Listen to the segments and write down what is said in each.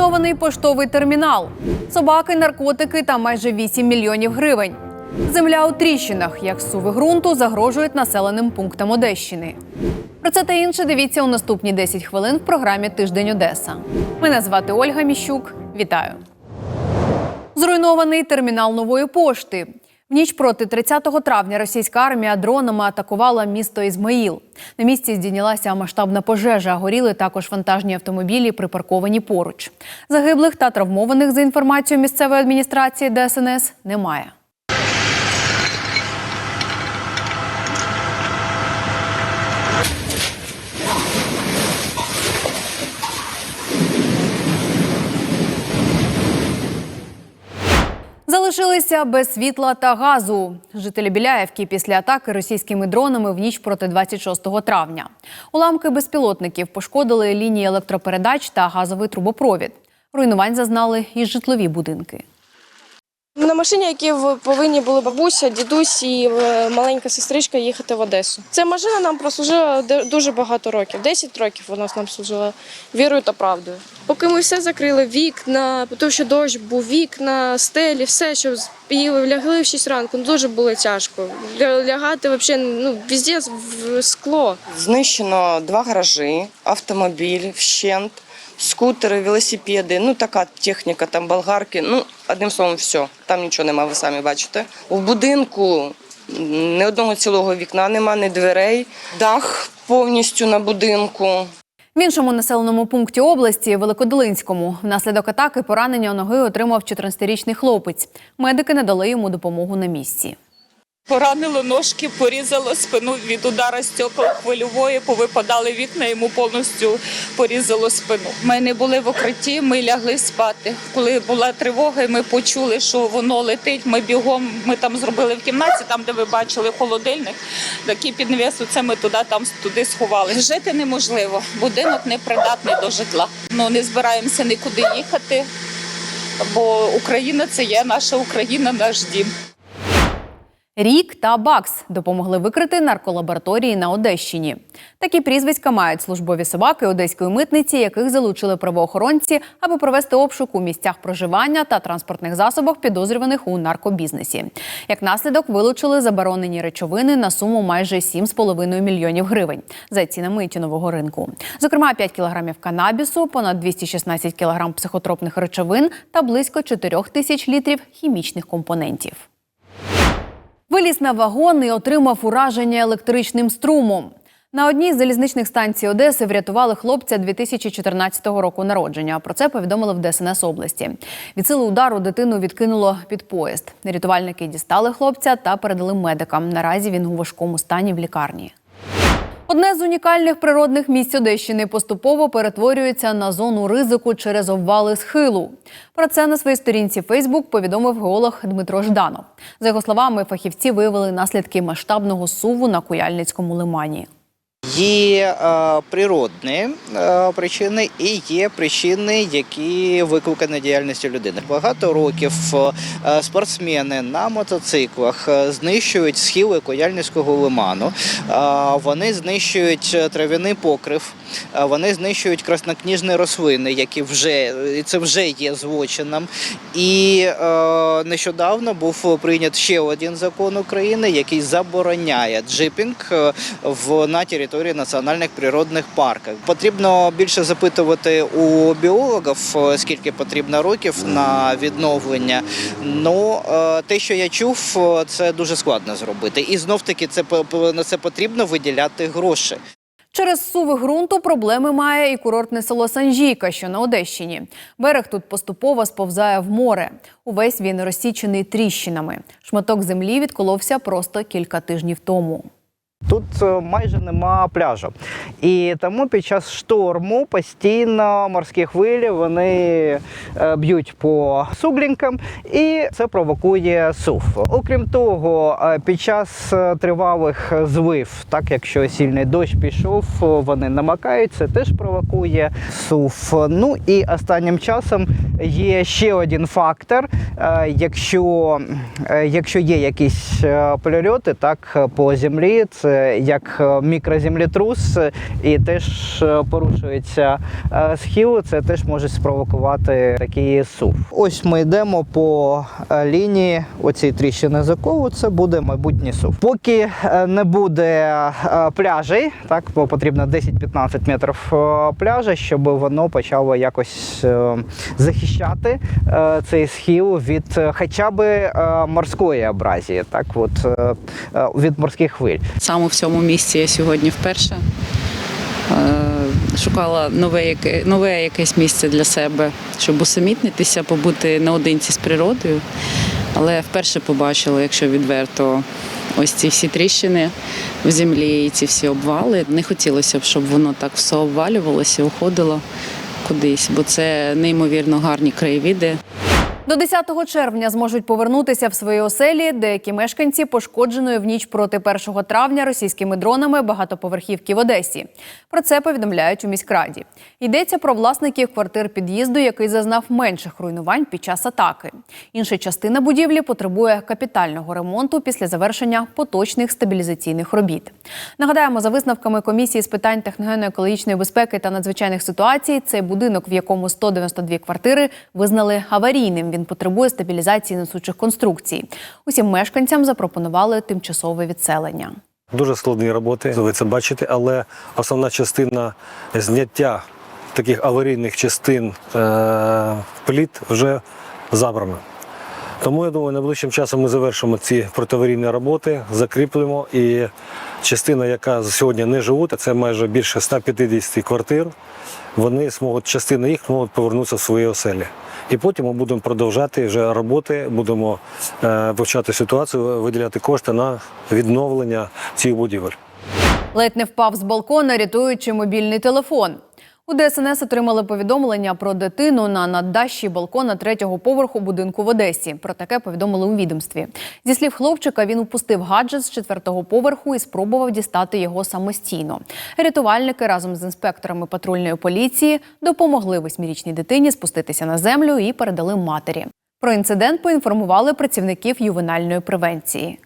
Зруйнований поштовий термінал, собаки, наркотики та майже 8 мільйонів гривень. Земля у тріщинах, як суви ґрунту загрожують населеним пунктам Одещини. Про це та інше дивіться у наступні 10 хвилин в програмі Тиждень Одеса. Мене звати Ольга Міщук. Вітаю. Зруйнований термінал нової пошти. В ніч проти 30 травня російська армія дронами атакувала місто Ізмаїл. На місці здійнялася масштабна пожежа. Горіли також вантажні автомобілі, припарковані поруч. Загиблих та травмованих за інформацією місцевої адміністрації ДСНС немає. Залишилися без світла та газу. Жителі Біляєвки після атаки російськими дронами в ніч проти 26 травня. Уламки безпілотників пошкодили лінії електропередач та газовий трубопровід. Руйнувань зазнали і житлові будинки. На машині, які повинні були бабуся, дідусь і е, маленька сестричка їхати в Одесу. Ця машина нам прослужила дуже багато років. 10 років вона нам служила вірою та правдою. Поки ми все закрили, вікна, тому що дощ був, вікна, стелі, все, що і лягли в 6 ранку. Ну, дуже було тяжко. Ля- Лягати взагалі ну, везде в скло. Знищено два гаражі, автомобіль, вщент, скутери, велосипеди, ну така техніка, там болгарки. Ну, одним словом, все. Там нічого нема, ви самі бачите. В будинку ні одного цілого вікна нема, ні дверей, дах повністю на будинку. В іншому населеному пункті області Великодолинському внаслідок атаки поранення ноги отримав 14-річний хлопець. Медики надали йому допомогу на місці. Поранило ножки, порізало спину від удара стекла хвильової, повипадали вікна, йому повністю порізало спину. Ми не були в укритті, ми лягли спати. Коли була тривога, ми почули, що воно летить. Ми бігом, ми там зробили в кімнаті, там де ви бачили холодильник, такий підневес, це ми туди, там туди сховали. Жити неможливо, будинок непридатний до житла. Ну не збираємося нікуди їхати, бо Україна це є наша Україна, наш дім. Рік та Бакс допомогли викрити нарколабораторії на Одещині. Такі прізвиська мають службові собаки одеської митниці, яких залучили правоохоронці, аби провести обшук у місцях проживання та транспортних засобах підозрюваних у наркобізнесі. Як наслідок вилучили заборонені речовини на суму майже 7,5 мільйонів гривень за цінами тінового ринку. Зокрема, 5 кілограмів канабісу, понад 216 кілограм психотропних речовин та близько 4 тисяч літрів хімічних компонентів. Виліз на вагон і отримав ураження електричним струмом. На одній з залізничних станцій Одеси врятували хлопця 2014 року народження. Про це повідомили в ДСНС області. Від сили удару дитину відкинуло під поїзд. Рятувальники дістали хлопця та передали медикам. Наразі він у важкому стані в лікарні. Одне з унікальних природних місць Одещини поступово перетворюється на зону ризику через обвали схилу. Про це на своїй сторінці Фейсбук повідомив геолог Дмитро Жданов. За його словами, фахівці виявили наслідки масштабного суву на Куяльницькому лимані. Є е, природні е, причини і є причини, які викликані діяльністю людини. Багато років е, спортсмени на мотоциклах знищують схили Кояльницького лиману. Вони знищують трав'яний покрив, вони знищують краснокніжні рослини, які вже це вже є злочином. І нещодавно був прийнят ще один закон України, який забороняє джипінг в на території національних природних парків. Потрібно більше запитувати у біологів, е, скільки потрібно років на відновлення. Ну е, те, що я чув, е, це дуже складно зробити. І знов таки це на це потрібно виділяти гроші. Через суви ґрунту проблеми має і курортне село Санжійка, що на Одещині. Берег тут поступово сповзає в море. Увесь він розсічений тріщинами. Шматок землі відколовся просто кілька тижнів тому. Тут е, майже нема пляжу. І тому під час шторму постійно морські хвилі вони е, б'ють по суглінкам, і це провокує сув. Окрім того, е, під час тривалих злив, так якщо сильний дощ пішов, вони намакають, це теж провокує сув. Ну і останнім часом є ще один фактор. Якщо, якщо є якісь прильоти так по землі, це як е, мікроземлетрус, е, і теж е, порушується схил, це теж може спровокувати такий сув. Ось ми йдемо по лінії оцій тріщини заколу, це буде майбутній сув. Поки не буде пляжей, так потрібно 10-15 метрів пляжа, щоб воно почало якось захищати цей схил від хоча б морської абразії, так от від морських хвиль. Саме в цьому місці я сьогодні вперше е, шукала нове, нове якесь місце для себе, щоб усамітнитися, побути наодинці з природою. Але вперше побачила, якщо відверто, ось ці всі тріщини в землі і ці всі обвали. Не хотілося б, щоб воно так все обвалювалося, уходило кудись, бо це неймовірно гарні краєвіди. До 10 червня зможуть повернутися в свої оселі деякі мешканці пошкодженої в ніч проти 1 травня російськими дронами багатоповерхівки в Одесі. Про це повідомляють у міськраді. Йдеться про власників квартир під'їзду, який зазнав менших руйнувань під час атаки. Інша частина будівлі потребує капітального ремонту після завершення поточних стабілізаційних робіт. Нагадаємо, за висновками комісії з питань техногенно-екологічної безпеки та надзвичайних ситуацій, цей будинок, в якому 192 квартири, визнали аварійним. Він потребує стабілізації несучих конструкцій. Усім мешканцям запропонували тимчасове відселення. Дуже складні роботи, ви це бачите, але основна частина зняття таких аварійних частин е, пліт вже забрана. Тому я думаю, найближчим часом ми завершимо ці протиаварійні роботи, закріплемо і частина, яка сьогодні не живуть, це майже більше 150 квартир, вони зможуть, частина їх зможуть повернутися в свої оселі. І потім ми будемо продовжати вже роботи, будемо е, вивчати ситуацію, виділяти кошти на відновлення цих будівель. Ледь не впав з балкона, рятуючи мобільний телефон. У ДСНС отримали повідомлення про дитину на наддащі балкона третього поверху будинку в Одесі. Про таке повідомили у відомстві. Зі слів хлопчика, він упустив гаджет з четвертого поверху і спробував дістати його самостійно. Рятувальники разом з інспекторами патрульної поліції допомогли восьмирічній дитині спуститися на землю і передали матері. Про інцидент поінформували працівників ювенальної превенції.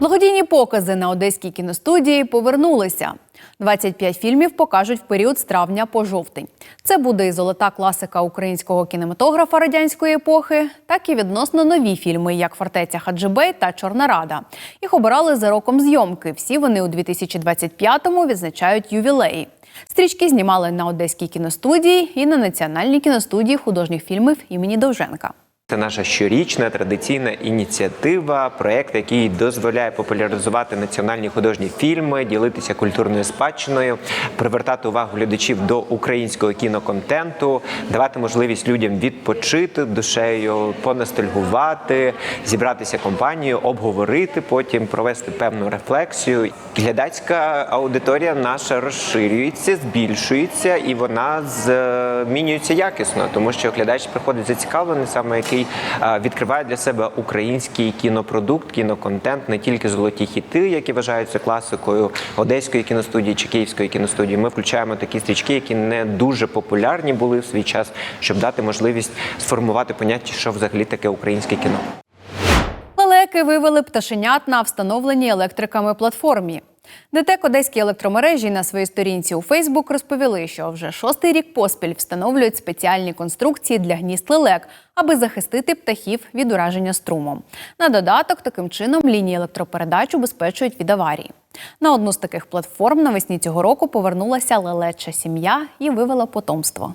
Благодійні покази на одеській кіностудії повернулися. 25 фільмів покажуть в період з травня по жовтень. Це буде і золота класика українського кінематографа радянської епохи, так і відносно нові фільми, як Фортеця Хаджибей та Чорна Рада. Їх обирали за роком зйомки. Всі вони у 2025-му відзначають ювілеї. Стрічки знімали на одеській кіностудії і на національній кіностудії художніх фільмів імені Довженка. Це наша щорічна традиційна ініціатива, проект, який дозволяє популяризувати національні художні фільми, ділитися культурною спадщиною, привертати увагу глядачів до українського кіноконтенту, давати можливість людям відпочити душею, понастальгувати, зібратися компанією, обговорити, потім провести певну рефлексію. Глядацька аудиторія наша розширюється, збільшується, і вона змінюється якісно, тому що глядач приходить зацікавлений, саме який е, відкриває для себе український кінопродукт, кіноконтент, не тільки золоті хіти, які вважаються класикою одеської кіностудії чи київської кіностудії. Ми включаємо такі стрічки, які не дуже популярні були в свій час, щоб дати можливість сформувати поняття, що взагалі таке українське кіно. Лелеки вивели пташенят на встановленій електриками платформі. ДТЕК Одеській електромережі на своїй сторінці у Фейсбук розповіли, що вже шостий рік поспіль встановлюють спеціальні конструкції для гнізд лелек, аби захистити птахів від ураження струмом. На додаток таким чином лінії електропередач убезпечують від аварії. На одну з таких платформ навесні цього року повернулася лелеча сім'я і вивела потомство.